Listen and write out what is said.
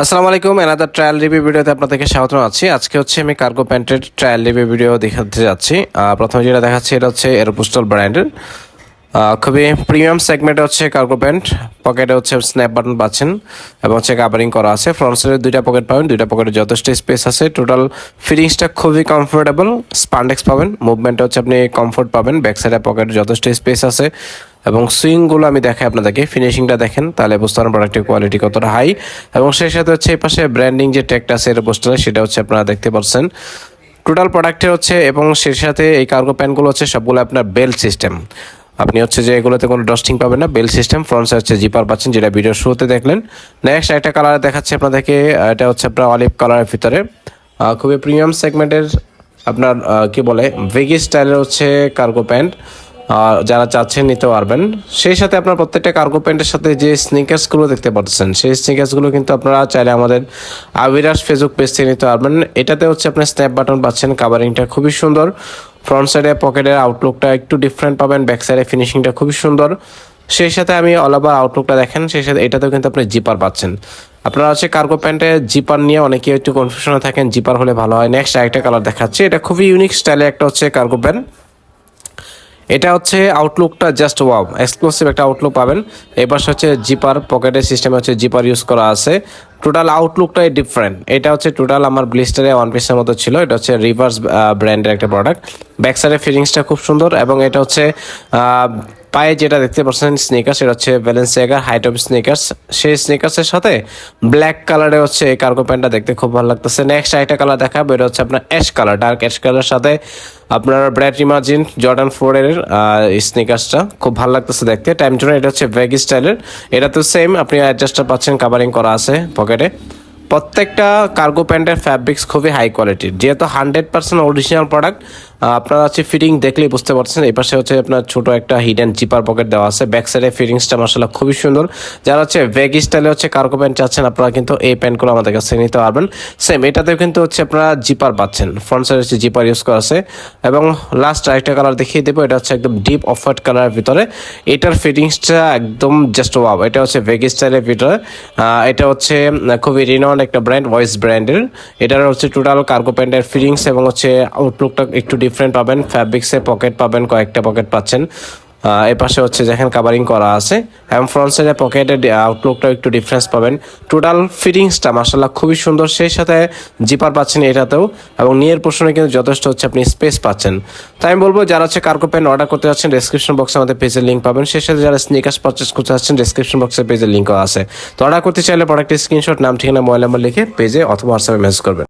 আসসালামু আলাইকুম another trial review ভিডিওতে আপনাদেরকে স্বাগত আছি আজকে হচ্ছে আমি কার্গো প্যান্টের ট্রায়াল রিভিউ ভিডিও দেখাতে যাচ্ছি। প্রথমে যেটা দেখাচ্ছি, এটা হচ্ছে এরোপোস্টাল ব্র্যান্ডের খুবই প্রিমিয়াম সেগমেন্টে হচ্ছে কার্গো প্যান্ট পকেটে হচ্ছে স্ন্যাপ বাটন পাচ্ছেন, এবং হচ্ছে কাভারিং করা আছে। ফ্রন্ট সাইডে দুইটা পকেট পাবেন, দুইটা পকেটে যথেষ্ট স্পেস আছে। টোটাল ফিটিংসটা খুবই কমফোর্টেবল স্পান্ডেক্স পাবেন মুভমেন্টে হচ্ছে আপনি কমফোর্ট পাবেন ব্যাক সাইডে পকেটে যথেষ্ট স্পেস আছে। এবং সুইংগুলো আমি দেখাই আপনাদেরকে। ফিনিশিংটা দেখেন, তাহলে বুঝতে পারেন প্রোডাক্টের কোয়ালিটি কতটা হাই এবং সেই সাথে হচ্ছে এই পাশে ব্র্যান্ডিং যে ট্যাগটা আছে, এর পোস্টারে সেটা হচ্ছে আপনারা দেখতে পাচ্ছেন। টোটাল প্রোডাক্টের হচ্ছে এবং সেই সাথে এই কার্গো প্যান্টগুলো হচ্ছে সবগুলো আপনার বেল্ট সিস্টেম আপনি হচ্ছে যে এগুলোতে কোনো ডস্টিং পাবেন না বেল সিস্টেম ফ্রন্ট সাইড হচ্ছে জিপার পাচ্ছেন, যেটা ভিডিও শুরুতে দেখলেন। নেক্সট একটা কালার দেখাচ্ছে আপনাদেরকে এটা হচ্ছে আপনার অলিভ কালারের ভিতরে। খুবই প্রিমিয়াম সেগমেন্টের আপনার কি বলে ভেগি স্টাইলের হচ্ছে কার্গো প্যান্ট যারা চাচ্ছেন নিতে পারবেন। সেই সাথে আপনার প্রত্যেকটা কার্গো প্যান্টের সাথে যে স্নিকার্সগুলো দেখতে পাচ্ছেন সেই স্নিকার্সগুলো কিন্তু আপনারা চাইলে আমাদের আবিরাস ফেসবুক পেজ থেকে নিতে পারবেন। এটাতে হচ্ছে আপনার স্ন্যাপ বাটন পাচ্ছেন কাভারিংটা খুবই সুন্দর। ফ্রন্ট সাইডে পকেটের আউটলুকটা একটু ডিফারেন্ট পাবেন ব্যাক সাইডে ফিনিশিংটা খুবই সুন্দর। সেই সাথে আমি অল ওভার আউটলুকটা দেখেন, সেই সাথে এটাতেও কিন্তু আপনি জিপার পাচ্ছেন। আপনারা হচ্ছে কার্গো প্যান্টে জিপার নিয়ে অনেকে একটু কনফিউশনে থাকেন জিপার হলে ভালো হয়। নেক্সট আরেকটা কালার দেখাচ্ছে, এটা খুবই ইউনিক স্টাইলে একটা হচ্ছে কার্গো প্যান্ট এটা হচ্ছে আউটলুকটা জাস্ট ওয়াও এক্সক্লুসিভ একটা আউটলুক পাবেন। এবার হচ্ছে জিপার পকেটের সিস্টেমে হচ্ছে জিপার ইউজ করা আছে। টোটাল আউটলুকটাই ডিফারেন্ট এটা হচ্ছে টোটাল আমার ব্লিস্টারে ওয়ান পিসের মতো ছিল। এটা হচ্ছে রিভার্স ব্র্যান্ডের একটা প্রোডাক্ট ব্যাক সাইডের ফিটিংসটা খুব সুন্দর এবং এটা হচ্ছে পায়ে যেটা দেখতে পাচ্ছেন স্নিকার সেটা হচ্ছে ব্যালেন্সিয়াগার হাইট অফ স্নিকার্স সেই স্নিকার্সের সাথে ব্ল্যাক কালারে হচ্ছে এই কার্গো প্যান্টটা দেখতে খুব ভালো লাগতেছে। নেক্সট আরেকটা কালার দেখাবো, এটা হচ্ছে আপনার অ্যাশ কালার ডার্ক অ্যাশ কালারের সাথে আপনার ব্র্যাড ইমার্জিন জর্ডান ফোরের স্নিকার্সটা খুব ভালো লাগতেছে দেখতে। টাইম জন্য এটা হচ্ছে ভ্যাগ স্টাইলের এটা তো সেম আপনি অ্যাডজাস্টার পাচ্ছেন কাভারিং করা আছে পকেটে প্রত্যেকটা কার্গো প্যান্টের ফ্যাব্রিক্স খুবই হাই কোয়ালিটির যেহেতু হান্ড্রেড পার্সেন্ট অরিজিনাল প্রোডাক্ট আপনারা হচ্ছে ফিটিং দেখলেই বুঝতে পারছেন এই পাশে হচ্ছে আপনার ছোট একটা হিডেন চিপার পকেট দেওয়া আছে। ব্যাক সাইডে ফিটিংসটা মাসাল্লাহ খুবই সুন্দর। যারা হচ্ছে ভেগ স্টাইলে হচ্ছে কার্গো প্যান্ট চাচ্ছেন, আপনারা কিন্তু এই প্যান্টগুলো আমাদের কাছে নিতে পারবেন। সেম এটাতেও কিন্তু হচ্ছে আপনারা জিপার পাচ্ছেন। ফ্রন্ট সাইডে হচ্ছে জিপার ইউজ করা আছে। এবং লাস্ট আরেকটা কালার দেখিয়ে দেবো, এটা হচ্ছে একদম ডিপ অফ কালারের ভিতরে। এটার ফিটিংসটা একদম জাস্ট ওয়াও এটা হচ্ছে ভেগ স্টাইলের ভিতরে। এটা হচ্ছে খুবই রিনাউন্ড একটা ব্র্যান্ড ভয়েস ব্র্যান্ডের এটার হচ্ছে টোটাল কার্গো প্যান্টের ফিটিংস এবং হচ্ছে আউটলুকটা একটু ডিফারেন্ট পাবেন ফ্যাব্রিক্সে পকেট পাবেন, কয়েকটা পকেট পাচ্ছেন। এ পাশে হচ্ছে যেখানে কাভারিং করা আছে। এবং ফ্রন্ট পকেটের আউটলুকটাও একটু ডিফারেন্স পাবেন। টোটাল ফিটিংসটা মাসাল্লাহ খুবই সুন্দর। সেই সাথে জিপার পাচ্ছেন এটাতেও। এবং নিয়ের পোর্শনে কিন্তু যথেষ্ট হচ্ছে আপনি স্পেস পাচ্ছেন। তাই আমি বলব, যারা হচ্ছে কার্গো প্যান্ট অর্ডার করতে যাচ্ছেন ডেসক্রিপশন বক্সে আমাদের পেজের লিঙ্ক পাবেন। সেই সাথে যারা স্নিকার্স পারচেস করতে যাচ্ছেন ডেসক্রিপশন বক্সে পেজের লিঙ্কও আছে। তো অর্ডার করতে চাইলে প্রোডাক্টের স্ক্রিনশট নাম, ঠিকানা মোবাইল নাম্বার লিখে পেজে অথবা হোয়াটসঅ্যাপে মেসেজ করবেন।